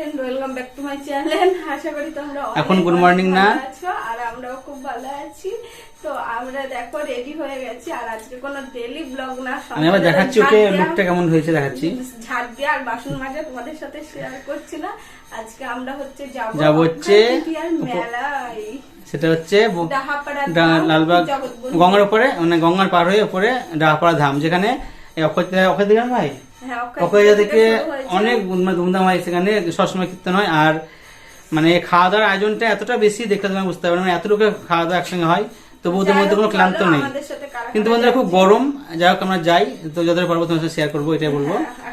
Friend welcome back to my channel আশা করি তোমরা এখন good অনেক না? আছো আর আমরাও খুব ভালো আছি। তো আমরা দেখো রেডি হয়ে গেছি আর আজকে কোনো ডেলি ব্লগ না আমি আবার দেখাচ্ছি ওকে লুকটা কেমন হয়েছে দেখাচ্ছি। ঝাড় দিয়ে আর বাসন মাজা তোমাদের সাথে শেয়ার করছি না। আজকে আমরা হচ্ছে যাব যাব হচ্ছে অক্ষয় তৃতীয়ার মেলায়। সেটা হচ্ছে লালবাগ গঙ্গার উপরে মানে গঙ্গার পার হয়ে উপরে ডাহাপাড়া ধাম যেখানে অক্ষয় অক্ষয় দিগান ভাই? হ্যাঁ, অক্ষয় অক্ষয় থেকে অনেক মানে ধুমধাম হয় সেখানে সবসময় কীর্তন হয়। আর মানে খাওয়া দাওয়ার আয়োজনটা এতটা বেশি দেখলে বুঝতে পারবে মানে এত লোকের খাওয়া দাওয়া একসঙ্গে হয় মধ্যে কোনো ক্লান্ত নেই। কিন্তু বন্ধুরা খুব গরম। যাই হোক আমরা যাই। তো যতটা পারব তোমার সাথে শেয়ার করব এটাই বলব। কারা আহ,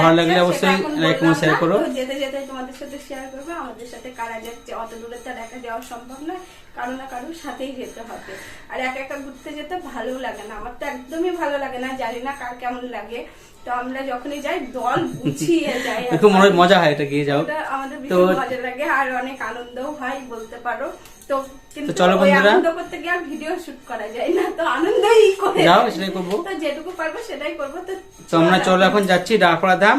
ভালো লাগলে অবশ্যই লাইক কমেন্ট শেয়ার করো। যেতে যেতে তোমাদের সাথে শেয়ার করবে আমাদের সাথে কারা যাচ্ছে অত দূরে তো দেখা একা যাওয়া সম্ভব নয়। কারও না কারোর সাথেই যেতে হবে। আর একা একা ঘুরতে যেতে ভালো লাগে না। আমার তো একদমই ভালো লাগে না জানি না কার কেমন লাগে। তো আমরা যখনই যাই দল গুছিয়ে যাই খুব মজা হয় এটা গিয়ে যাও আমাদের তো ভীষণ মজা লাগে আর অনেক আনন্দও হয় বলতে পারো। তো কিন্তু চলো বন্ধুরা। আনন্দ করতে গিয়ে আর ভিডিও শুট করা যায় না তো আনন্দই করে। যাও সেটাই করব। তো যেটুকু পারব সেটাই করব তো তো আমরা চলো। এখন যাচ্ছি ডাহাপাড়া ধাম।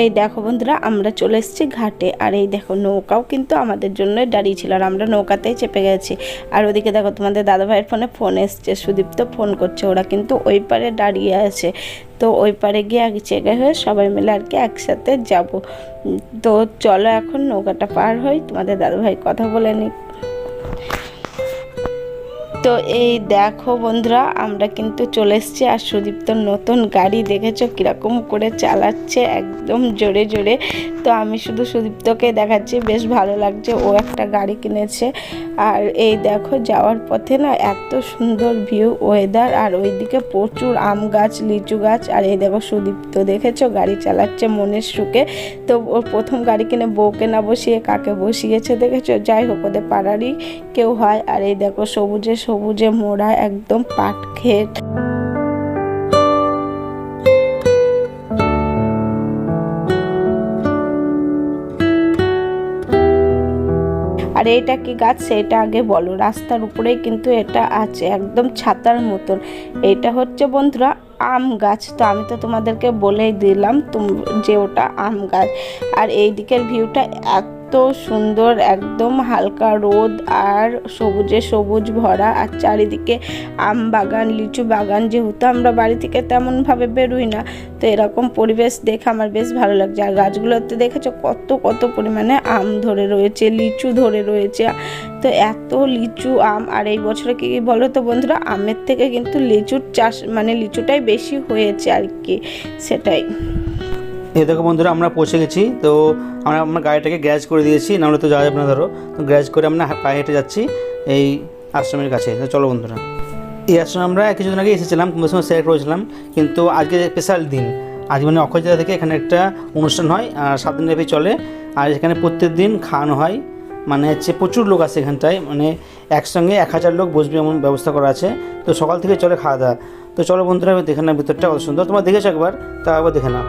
এই দেখো বন্ধুরা আমরা চলে এসেছি ঘাটে। আর এই দেখো নৌকাও কিন্তু আমাদের জন্য দাঁড়িয়ে ছিল আর আমরা নৌকাতেই চেপে গেছি। আর ওদিকে দেখো তোমাদের দাদা ভাইয়ের ফোনে ফোন এসছে সুদীপ্ত ফোন করছে ওরা কিন্তু ওই পারে দাঁড়িয়ে আছে। তো ওই পারে গিয়ে এক জায়গায় হয়ে সবাই মিলে আর কি একসাথে যাব। তো চলো এখন নৌকাটা পার হই, তোমাদের দাদুভাই কথা বলে নিক। তো এই দেখো বন্ধুরা, আমরা কিন্তু চলে এসছি আর সুদীপ্ত নতুন গাড়ি, দেখেছ কীরকম করে চালাচ্ছে, একদম জোরে জোরে তো আমি শুধু সুদীপ্তকে দেখাচ্ছি, বেশ ভালো লাগছে, ও একটা গাড়ি কিনেছে। আর এই দেখো, যাওয়ার পথে না এত সুন্দর ভিউ ওয়েদার আর ওইদিকে প্রচুর আম গাছ, লিচু গাছ, আর এই দেখো সুদীপ্ত দেখেছ, গাড়ি চালাচ্ছে মনের সুখে। তো ওর প্রথম গাড়ি কিনে বউকে না বসিয়ে কাকে বসিয়েছে দেখেছ? যাই হোক, ওদের পাড়ারই কেউ হয়। আর এই দেখো সবুজে সবুজে মোড়া, একদম পাট ক্ষেত। আর এটা কি গাছ? সেটা আগে বলো। রাস্তার উপরে কিন্তু এটা আছে, একদম ছাতার মতন। এটা হচ্ছে বন্ধুরা আম গাছ। তো আমি তো তোমাদেরকে বলেই দিলাম যে ওটা আম গাছ। আর এই দিকের ভিউটা এত সুন্দর, একদম হালকা রোদ আর সবুজে সবুজ ভরা। আর চারিদিকে আম বাগান, লিচু বাগান, যেহেতু আমরা বাড়ি থেকে তেমনভাবে বেরোই না, তো এরকম পরিবেশ দেখে আমার বেশ ভালো লাগছে। আর গাছগুলোতে দেখেছ কত কত পরিমাণে আম ধরে রয়েছে, লিচু ধরে রয়েছে। তো এত লিচু, আম, আর এই বছরে কি বলো তো বন্ধুরা, আমের থেকে কিন্তু লিচুর চাষ মানে লিচুটাই বেশি হয়েছে আর কি, সেটাই। এই দেখো বন্ধুরা, আমরা পৌঁছে গেছি। তো আমরা আমার গাড়িটাকে গ্যারেজ করে দিয়েছি নাহলে তো যাওয়া যাবে না, ধরো। তো গ্যারেজ করে আমরা পায়ে হেঁটে যাচ্ছি এই আশ্রমের কাছে। তো চলো বন্ধুরা। এই আশ্রমে আমরা কিছুদিন আগে এসেছিলাম, তোমাদের সঙ্গে শেয়ার করেছিলাম, কিন্তু আজকে স্পেশাল দিন আজ মানে অক্ষয় থেকে এখানে একটা অনুষ্ঠান হয়, আর সাত দিন ব্যাপী চলে। আর এখানে প্রত্যেক দিন খাওয়ানো হয়। মানে হচ্ছে প্রচুর লোক আছে এখানটায় মানে একসঙ্গে এক হাজার লোক বসবে এমন ব্যবস্থা করা আছে। তো সকাল থেকে চলে খাওয়া দাওয়া। তো চলো বন্ধুরা দেখে নাও ভিতরটা কত সুন্দর। তোমরা দেখেছ একবার তা একবার দেখে নাও।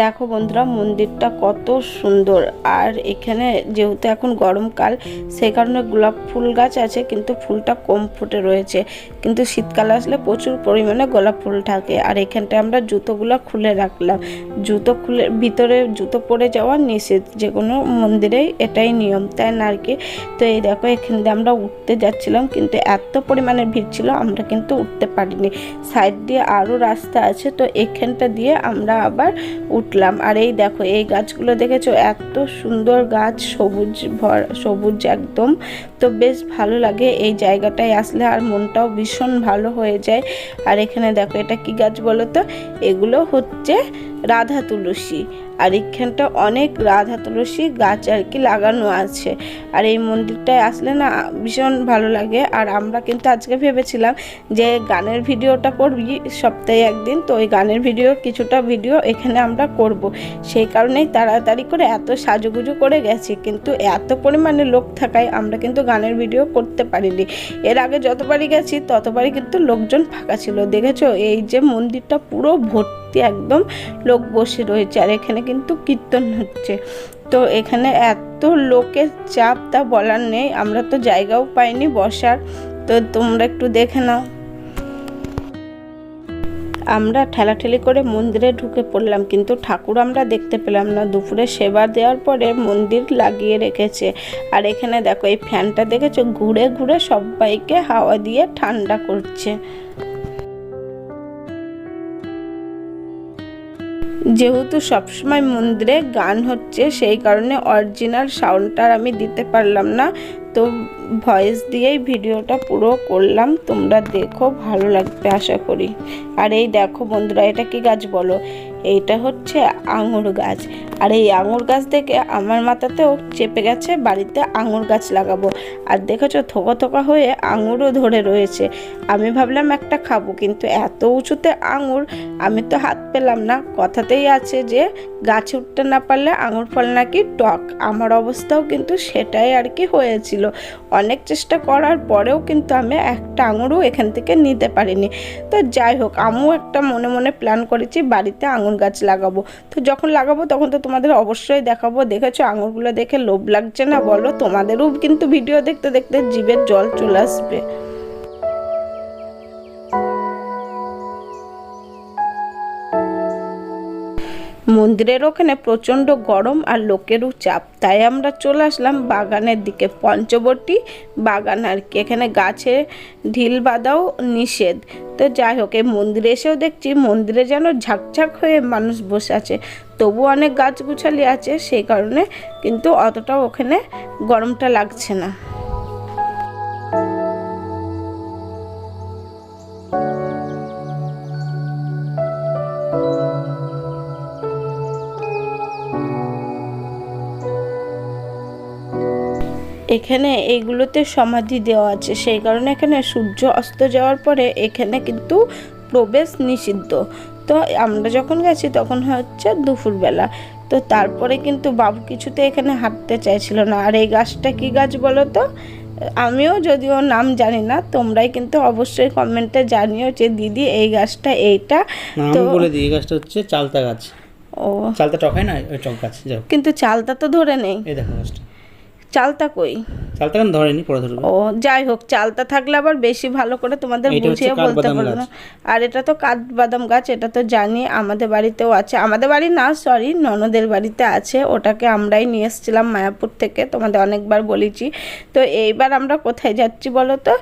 দেখো বন্ধুরা, মন্দিরটা কত সুন্দর। আর এখানে যেহেতু এখন গরমকাল সেই কারণে গোলাপ ফুল গাছ আছে, কিন্তু ফুলটা কম ফুটে রয়েছে। কিন্তু শীতকাল আসলে প্রচুর পরিমাণে গোলাপ ফুল থাকে। আর এখানটায় আমরা জুতোগুলো খুলে রাখলাম। জুতো খুলে, ভিতরে জুতো পরে যাওয়া নিষেধ। যে কোনো মন্দিরেই এটাই নিয়ম, তাই না আর কি? তো এই দেখো, এখান দিয়ে আমরা উঠতে যাচ্ছিলাম, কিন্তু এত পরিমাণে ভিড় ছিল, আমরা কিন্তু উঠতে পারিনি। সাইড দিয়ে আরও রাস্তা আছে, তো এখানটা দিয়ে আমরা আবার উঠলাম। আর এই দেখো, এই গাছগুলো দেখেছ? এত সুন্দর গাছ, সবুজ ভর, সবুজ একদম। তো বেশ ভালো লাগে এই জায়গাটায় আসলে, আর মনটাও ভীষণ ভালো হয়ে যায়। আর এখানে দেখো, এটা কি গাছ বলো তো? এগুলো হচ্ছে রাধা তুলসী। আর এখানটা অনেক রাধা তুলসী গাছ আর কি লাগানো আছে। আর এই মন্দিরটায় আসলে না, ভীষণ ভালো লাগে। আর আমরা কিন্তু আজকে ভেবেছিলাম যে গানের ভিডিওটা করবি সপ্তাহে একদিন। তো ওই গানের ভিডিওর কিছুটা ভিডিও এখানে আমরা করব। সেই কারণেই তাড়াতাড়ি করে এত সাজুগুজু করে গেছি। কিন্তু এত পরিমাণে লোক থাকায় আমরা কিন্তু গানের ভিডিও করতে পারিনি। এর আগে যতবারই গেছি, ততবারই কিন্তু লোকজন ফাঁকা ছিল। দেখেছ? এই যে মন্দিরটা পুরো ভর্তি একদম লোক বসে রয়েছে। আর এখানে কিন্তু কীর্তন হচ্ছে। তো এখানে এত লোকের চাপ তা বলার নেই। আমরা তো জায়গাও পাইনি বসার। তো তোমরা একটু দেখে নাও। আমরা ঠেলাঠেলি করে মন্দিরে ঢুকে পড়লাম, কিন্তু ঠাকুর আমরা দেখতে পেলাম না। দুপুরে সেবা দেওয়ার পরে মন্দির লাগিয়ে রেখেছে। আর এখানে দেখো, এই ফ্যানটা দেখেছ? ঘুরে ঘুরে সবাইকে হাওয়া দিয়ে ঠান্ডা করছে। যেহেতু সবসময় মন্দিরে গান হচ্ছে, সেই কারণে অরিজিনাল সাউন্ডটা আমি দিতে পারলাম না। তো ভয়েস দিয়েই ভিডিওটা পুরো করলাম। তোমরা দেখো, ভালো লাগবে আশা করি। আর এই দেখো বন্ধুরা, এটা কি গাছ বলো? এইটা হচ্ছে আঙুর গাছ। আর এই আঙুর গাছ দেখে আমার মাথাতেও চেপে গেছে, বাড়িতে আঙুর গাছ লাগাবো। আর দেখেছ, থোকা থোকা হয়ে আঙুরও ধরে রয়েছে। আমি ভাবলাম একটা খাব, কিন্তু এত উঁচুতে আঙুর, আমি তো হাত পেলাম না। কথাতেই আছে যে, গাছে উঠতে না পারলে আঙুর ফল নাকি টক। আমার অবস্থাও কিন্তু সেটাই আর কি হয়েছিল। অনেক চেষ্টা করার পরেও কিন্তু আমি একটা আঙুরও এখান থেকে নিতে পারিনি। তো যাই হোক, আমিও একটা মনে মনে প্ল্যান করেছি, বাড়িতে আঙুর গাছ লাগাবো। তো যখন লাগাবো তখন তো তোমাদের অবশ্যই দেখাবো। দেখেছ? আঙুরগুলো দেখে লোভ লাগছে না? বলো, তোমাদেরও কিন্তু ভিডিও দেখতে দেখতে জীবের জল চলে আসবে। মন্দিরের ওখানে প্রচণ্ড গরম আর লোকেরও চাপ। তাই আমরা চলে আসলাম বাগানের দিকে। পঞ্চবটী বাগান আর কি। এখানে গাছে ঢিল বাঁধাও নিষেধ। তো যাই হোক, এই মন্দিরে এসেও দেখছি মন্দিরে যেন ঝাঁকঝাক হয়ে মানুষ বসে আছে। তবু অনেক গাছগুছালি আছে, সেই কারণে কিন্তু অতটাও ওখানে গরমটা লাগছে না। এখানে এইগুলোতে সমাধি দেওয়া আছে। সেই কারণে এখানে সূর্য অস্ত যাওয়ার পরে এখানে কিন্তু প্রবেশ নিষিদ্ধ। তো আমরা যখন গেছি তখন হচ্ছে দুপুরবেলা। তো তারপরে কিন্তু বাবু কিছুতে এখানে হাঁটতে চাইছিল না। আর এই গাছটা কি গাছ বলো তো? আমিও যদিও নাম জানি না তোমরাই কিন্তু অবশ্যই কমেন্টে জানিও যে দিদি এই গাছটা এইটা। তো বলে দিই এই গাছটা হচ্ছে চালতা গাছ। ও। চালতা টক হয় না? ওই টক গাছ কিন্তু চালতা তো ধরে নেই। এই দেখো গাছটা। চালতা কই? চালতা কেন ধরেনি? পরে ধরবে। ও যাই হোক চালতা থাকলে আবার বেশি ভালো করে তোমাদের বুঝিয়ে বলতে পারব না। আর এটা তো কাঠবাদাম গাছ এটা তো জানি আমাদের বাড়িতেও আছে। আমাদের বাড়ি না সরি ননদের বাড়িতে আছে। ওটাকে আমরাই নিয়ে এসেছিলাম মায়াপুর থেকে তোমাদের অনেকবার বলেছি। তো এইবার আমরা কোথায় যাচ্ছি বলো তো?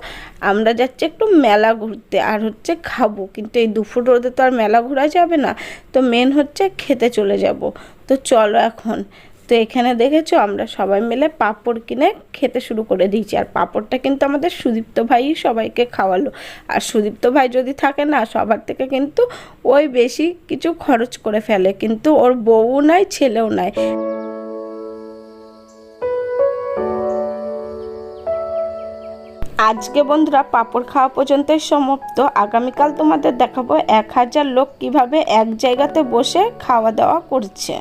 আমরা যাচ্ছি একটু মেলা ঘুরতে আর হচ্ছে খাব। কিন্তু এই দুপুর রোদে তো আর মেলা ঘোরা যাবে না। তো মেন হচ্ছে খেতে চলে যাব। তো চলো এখন তো এখানে দেখেছ আমরা সবাই মিলে পাঁপড় কিনে খেতে শুরু করে দিয়েছি। আর পাঁপড়টা কিন্তু আমাদের সুদীপ্ত ভাই সবাইকে খাওয়ালো। আর সুদীপ্ত ভাই যদি থাকে না, সবার থেকে কিন্তু ওই বেশি কিছু খরচ করে ফেলে। কিন্তু ওর বউ নাই, ছেলেও নাই। আজকে বন্ধুরা পাঁপড় খাওয়া পর্যন্তই সমাপ্ত। আগামীকাল তোমাদের দেখাবো এক হাজার লোক কীভাবে এক জায়গাতে বসে খাওয়া দাওয়া করছে।